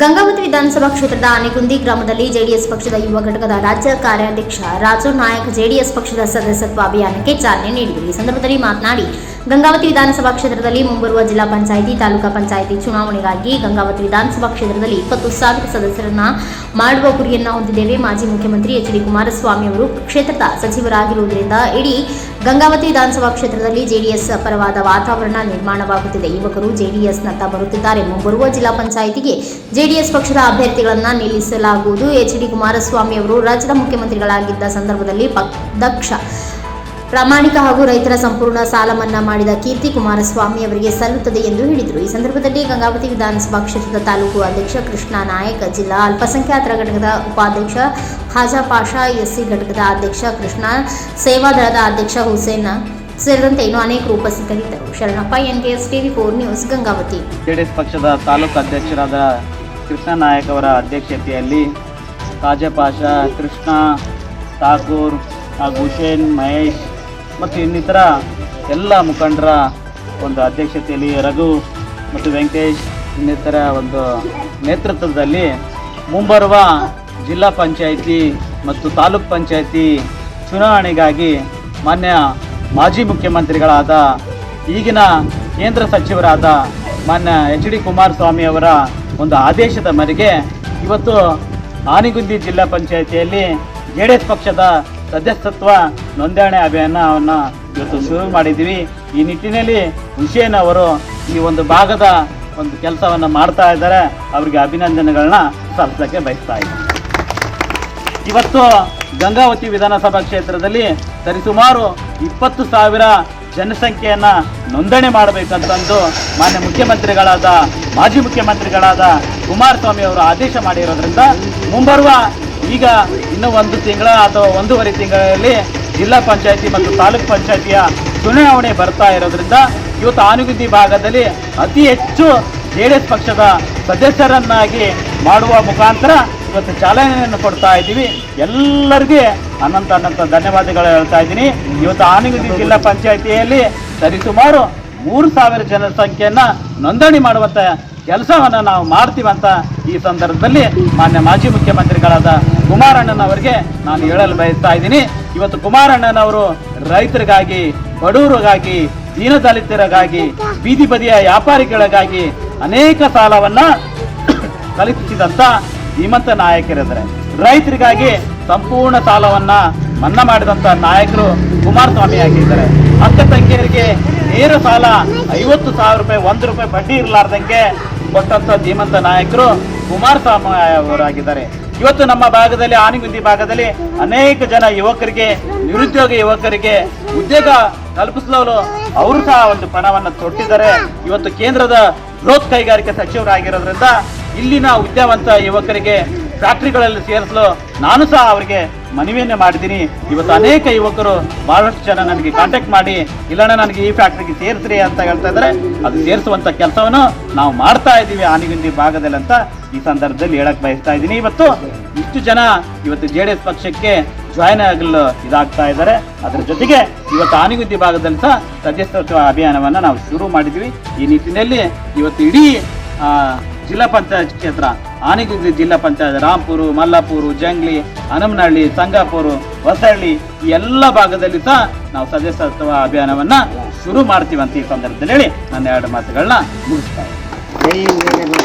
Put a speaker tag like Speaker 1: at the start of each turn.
Speaker 1: ಗಂಗಾವತಿ ವಿಧಾನಸಭಾ ಕ್ಷೇತ್ರದ ಆನೆಗುಂದಿ ಗ್ರಾಮದಲ್ಲಿ ಜೆಡಿಎಸ್ ಪಕ್ಷದ ಯುವ ಘಟಕದ ರಾಜ್ಯ ಕಾರ್ಯಾಧ್ಯಕ್ಷ ರಾಜು ನಾಯಕ್ ಜೆಡಿಎಸ್ ಪಕ್ಷದ ಸದಸ್ಯತ್ವ ಅಭಿಯಾನಕ್ಕೆ ಚಾಲನೆ ನೀಡಿದರು. ಈ ಸಂದರ್ಭದಲ್ಲಿ ಮಾತನಾಡಿ ಗಂಗಾವತಿ ವಿಧಾನಸಭಾ ಕ್ಷೇತ್ರದಲ್ಲಿ ಮುಂಬರುವ ಜಿಲ್ಲಾ ಪಂಚಾಯಿತಿ, ತಾಲೂಕಾ ಪಂಚಾಯಿತಿ ಚುನಾವಣೆಗಾಗಿ ಗಂಗಾವತಿ ವಿಧಾನಸಭಾ ಕ್ಷೇತ್ರದಲ್ಲಿ ಇಪ್ಪತ್ತು ಸಾವಿರ ಸದಸ್ಯರನ್ನ ಮಾಡುವ ಗುರಿಯನ್ನ ಹೊಂದಿದ್ದೇವೆ. ಮಾಜಿ ಮುಖ್ಯಮಂತ್ರಿ ಎಚ್ ಡಿ ಕುಮಾರಸ್ವಾಮಿ ಅವರು ಕ್ಷೇತ್ರದ ಸಚಿವರಾಗಿರುವುದರಿಂದ ಇಡೀ ಗಂಗಾವತಿ ವಿಧಾನಸಭಾ ಕ್ಷೇತ್ರದಲ್ಲಿ ಜೆಡಿಎಸ್ ಪರವಾದ ವಾತಾವರಣ ನಿರ್ಮಾಣವಾಗುತ್ತಿದೆ. ಯುವಕರು ಜೆಡಿಎಸ್ನತ್ತ ಬರುತ್ತಿದ್ದಾರೆ. ಮುಂಬರುವ ಜಿಲ್ಲಾ ಪಂಚಾಯಿತಿಗೆ ಜೆಡಿಎಸ್ ಪಕ್ಷದ ಅಭ್ಯರ್ಥಿಗಳನ್ನು ನಿಲ್ಲಿಸಲಾಗುವುದು. ಎಚ್ ಡಿ ಕುಮಾರಸ್ವಾಮಿ ಅವರು ರಾಜ್ಯದ ಮುಖ್ಯಮಂತ್ರಿಗಳಾಗಿದ್ದ ಸಂದರ್ಭದಲ್ಲಿ ದಕ್ಷ ಪ್ರಾಮಾಣಿಕ ಹಾಗೂ ರೈತರ ಸಂಪೂರ್ಣ ಸಾಲ ಮನ್ನಾ ಮಾಡಿದ ಕೀರ್ತಿ ಕುಮಾರಸ್ವಾಮಿ ಅವರಿಗೆ ಸಲ್ಲುತ್ತದೆ ಎಂದು ಹೇಳಿದರು. ಈ ಸಂದರ್ಭದಲ್ಲಿ ಗಂಗಾವತಿ ವಿಧಾನಸಭಾ ಕ್ಷೇತ್ರದ ತಾಲೂಕು ಅಧ್ಯಕ್ಷ ಕೃಷ್ಣ ನಾಯಕ್, ಜಿಲ್ಲಾ ಅಲ್ಪಸಂಖ್ಯಾತರ ಘಟಕದ ಉಪಾಧ್ಯಕ್ಷ ಖಾಜಾ ಪಾಷಾ, ಎಸ್ಸಿ ಘಟಕದ ಅಧ್ಯಕ್ಷ ಕೃಷ್ಣ ಸೇವಾದಳದ ಅಧ್ಯಕ್ಷ ಹುಸೇನ್ ಸೇರಿದಂತೆ ಇನ್ನೂ ಅನೇಕರು ಉಪಸ್ಥಿತರಿದ್ದರು. Sharanappa, NKS TV four news, Gangavati.
Speaker 2: JDS ಪಕ್ಷದ ತಾಲೂಕು ಅಧ್ಯಕ್ಷರಾದ ಕೃಷ್ಣ ನಾಯಕ್ ಅವರ ಅಧ್ಯಕ್ಷತೆಯಲ್ಲಿ ತಾಜಪಾಷ ಕೃಷ್ಣ, ಠಾಕೂರ್ ಹಾಗೂ ಹುಸೇನ್, ಮಹೇಶ್ ಮತ್ತು ಇನ್ನಿತರ ಎಲ್ಲ ಮುಖಂಡರ ಒಂದು ಅಧ್ಯಕ್ಷತೆಯಲ್ಲಿ ರಘು ಮತ್ತು ವೆಂಕಟೇಶ್, ಇನ್ನಿತರ ಒಂದು ನೇತೃತ್ವದಲ್ಲಿ ಮುಂಬರುವ ಜಿಲ್ಲಾ ಪಂಚಾಯಿತಿ ಮತ್ತು ತಾಲೂಕ್ ಪಂಚಾಯಿತಿ ಚುನಾವಣೆಗಾಗಿ ಮಾನ್ಯ ಮಾಜಿ ಮುಖ್ಯಮಂತ್ರಿಗಳಾದ ಈಗಿನ ಕೇಂದ್ರ ಸಚಿವರಾದ ಮಾನ್ಯ ಎಚ್ ಡಿ ಕುಮಾರಸ್ವಾಮಿ ಅವರ ಒಂದು ಆದೇಶದ ಮೇರೆಗೆ ಇವತ್ತು ಆನಿಗುಂದಿ ಜಿಲ್ಲಾ ಪಂಚಾಯಿತಿಯಲ್ಲಿ ಜೆ ಪಕ್ಷದ ಸದಸ್ಯತ್ವ ನೋಂದಣಿ ಅಭಿಯಾನವನ್ನು ಇವತ್ತು ಶುರು ಮಾಡಿದ್ದೀವಿ. ಈ ನಿಟ್ಟಿನಲ್ಲಿ ಹುಸೇನ್ ಅವರು ಈ ಒಂದು ಭಾಗದ ಒಂದು ಕೆಲಸವನ್ನು ಮಾಡ್ತಾ ಇದ್ದಾರೆ. ಅವರಿಗೆ ಅಭಿನಂದನೆಗಳನ್ನ ಸಲ್ಲಿಸಕ್ಕೆ ಬಯಸ್ತಾ ಇದ್ದೀನಿ. ಇವತ್ತು ಗಂಗಾವತಿ ವಿಧಾನಸಭಾ ಕ್ಷೇತ್ರದಲ್ಲಿ ಸರಿಸುಮಾರು ಇಪ್ಪತ್ತು ಸಾವಿರ ಜನಸಂಖ್ಯೆಯನ್ನ ನೋಂದಣಿ ಮಾಡಬೇಕಂತಂದು ಮಾನ್ಯ ಮುಖ್ಯಮಂತ್ರಿಗಳಾದ ಮಾಜಿ ಮುಖ್ಯಮಂತ್ರಿಗಳಾದ ಕುಮಾರಸ್ವಾಮಿ ಅವರು ಆದೇಶ ಮಾಡಿರೋದ್ರಿಂದ ಮುಂಬರುವ ಈಗ ಇನ್ನು ಒಂದು ತಿಂಗಳ ಅಥವಾ ಒಂದೂವರೆ ತಿಂಗಳಲ್ಲಿ ಜಿಲ್ಲಾ ಪಂಚಾಯತಿ ಮತ್ತು ತಾಲೂಕ್ ಪಂಚಾಯತಿಯ ಚುನಾವಣೆ ಬರ್ತಾ ಇರೋದ್ರಿಂದ ಇವತ್ತು ಆನುಗುದ್ದಿ ಭಾಗದಲ್ಲಿ ಅತಿ ಹೆಚ್ಚು ಜೆ ಪಕ್ಷದ ಸದಸ್ಯರನ್ನಾಗಿ ಮಾಡುವ ಮುಖಾಂತರ ಇವತ್ತು ಚಾಲನೆಯನ್ನು ಕೊಡ್ತಾ ಇದ್ದೀವಿ. ಎಲ್ಲರಿಗೆ ಅನಂತ ಅನಂತ ಧನ್ಯವಾದಗಳು ಹೇಳ್ತಾ ಇದ್ದೀನಿ. ಇವತ್ತು ಆನೆಗುಂದಿ ಜಿಲ್ಲಾ ಪಂಚಾಯಿತಿಯಲ್ಲಿ ಸರಿಸುಮಾರು ಮೂರು ಸಾವಿರ ಜನಸಂಖ್ಯೆಯನ್ನು ನೋಂದಣಿ ಮಾಡುವಂತ ಕೆಲಸವನ್ನ ನಾವು ಮಾಡ್ತೀವಂತ ಈ ಸಂದರ್ಭದಲ್ಲಿ ಮಾನ್ಯ ಮಾಜಿ ಮುಖ್ಯಮಂತ್ರಿಗಳಾದ ಕುಮಾರಣ್ಣನವರಿಗೆ ನಾನು ಹೇಳಲು ಬಯಸ್ತಾ ಇದ್ದೀನಿ. ಇವತ್ತು ಕುಮಾರಣ್ಣನವರು ರೈತರಿಗಾಗಿ, ಬಡವರಿಗಾಗಿ, ದೀನದಲಿತರಿಗಾಗಿ, ಬೀದಿ ಬದಿಯ ವ್ಯಾಪಾರಿಗಳಿಗಾಗಿ ಅನೇಕ ಸಾಲವನ್ನ ಕಲಿಸಿದಂತ ಧೀಮಂತ ನಾಯಕರಿದ್ದಾರೆ. ರೈತರಿಗಾಗಿ ಸಂಪೂರ್ಣ ಸಾಲವನ್ನ ಮನ್ನಾ ಮಾಡಿದಂತ ನಾಯಕರು ಕುಮಾರಸ್ವಾಮಿ ಆಗಿದ್ದಾರೆ. ಅಕ್ಕ ತಂಗಿಯರಿಗೆ ನೇರ ಸಾಲ? ಐವತ್ತು ಸಾವಿರ ರೂಪಾಯಿ, ಒಂದು ರೂಪಾಯಿ ಬಡ್ಡಿ ಇರಲಾರ್ದಂಗೆ ಕೊಟ್ಟಂತ ಧೀಮಂತ ನಾಯಕರು ಕುಮಾರಸ್ವಾಮಿ ಅವರಾಗಿದ್ದಾರೆ. ಇವತ್ತು ನಮ್ಮ ಭಾಗದಲ್ಲಿ, ಆನಿಗುಂದಿ ಭಾಗದಲ್ಲಿ ಅನೇಕ ಜನ ಯುವಕರಿಗೆ, ನಿರುದ್ಯೋಗ ಯುವಕರಿಗೆ ಉದ್ಯೋಗ ಕಲ್ಪಿಸಲು ಅವರು ಸಹ ಒಂದು ಪಣವನ್ನು ತೊಟ್ಟಿದ್ದಾರೆ. ಇವತ್ತು ಕೇಂದ್ರದ ಬೃಹತ್ ಕೈಗಾರಿಕೆ ಸಚಿವರಾಗಿರೋದ್ರಿಂದ ಇಲ್ಲಿನ ಉದ್ಯಮಂತ ಯುವಕರಿಗೆ ಫ್ಯಾಕ್ಟ್ರಿಗಳಲ್ಲಿ ಸೇರಿಸಲು ನಾನು ಸಹ ಅವರಿಗೆ ಮನವಿಯನ್ನೇ ಮಾಡಿದ್ದೀನಿ. ಇವತ್ತು ಅನೇಕ ಯುವಕರು ಬಹಳಷ್ಟು ಜನ ನನಗೆ ಕಾಂಟ್ಯಾಕ್ಟ್ ಮಾಡಿ, ಇಲ್ಲಣ್ಣ, ನನಗೆ ಈ ಫ್ಯಾಕ್ಟ್ರಿಗೆ ಸೇರಿಸ್ರಿ ಅಂತ ಹೇಳ್ತಾ ಇದ್ದಾರೆ. ಅದು ಸೇರಿಸುವಂಥ ಕೆಲಸವನ್ನು ನಾವು ಮಾಡ್ತಾ ಇದ್ದೀವಿ ಆನಿಗುಂದಿ ಭಾಗದಲ್ಲಿ ಅಂತ ಈ ಸಂದರ್ಭದಲ್ಲಿ ಹೇಳಕ್ ಬಯಸ್ತಾ ಇದ್ದೀನಿ. ಇವತ್ತು ಇಷ್ಟು ಜನ ಇವತ್ತು ಜೆ ಡಿ ಎಸ್ ಪಕ್ಷಕ್ಕೆ ಜಾಯ್ನ್ ಆಗಲು ಇದಾಗ್ತಾ ಇದ್ದಾರೆ. ಅದರ ಜೊತೆಗೆ ಇವತ್ತು ಆನಿಗುದ್ದಿ ಭಾಗದಲ್ಲಿ ಸಹ ಸದಸ್ಯತ್ವ ಅಭಿಯಾನವನ್ನು ನಾವು ಶುರು ಮಾಡಿದ್ವಿ ಈ ನಿಟ್ಟಿನಲ್ಲಿ ಇವತ್ತು ಇಡೀ ಜಿಲ್ಲಾ ಪಂಚಾಯತ್ ಕ್ಷೇತ್ರ ಆನಿಗುದ್ದಿ ಜಿಲ್ಲಾ ಪಂಚಾಯತ್, ರಾಂಪುರು, ಮಲ್ಲಾಪುರು, ಜಂಗ್ಲಿ, ಹನಮನಹಳ್ಳಿ, ಸಂಗಾಪುರು ಹೊಸಹಳ್ಳಿ ಈ ಎಲ್ಲ ಭಾಗದಲ್ಲಿ ಸಹ ನಾವು ಸದಸ್ಯತ್ವ ಅಭಿಯಾನವನ್ನ ಶುರು ಮಾಡ್ತೀವಿ ಅಂತ ಈ ಸಂದರ್ಭದಲ್ಲಿ ಹೇಳಿ ನನ್ನ ಎರಡು ಮಾತುಗಳನ್ನ ಮುಗಿಸ್ತಾ ಇದ್ದೀನಿ.
Speaker 3: ಜೈ ವೀರಣ್ಣ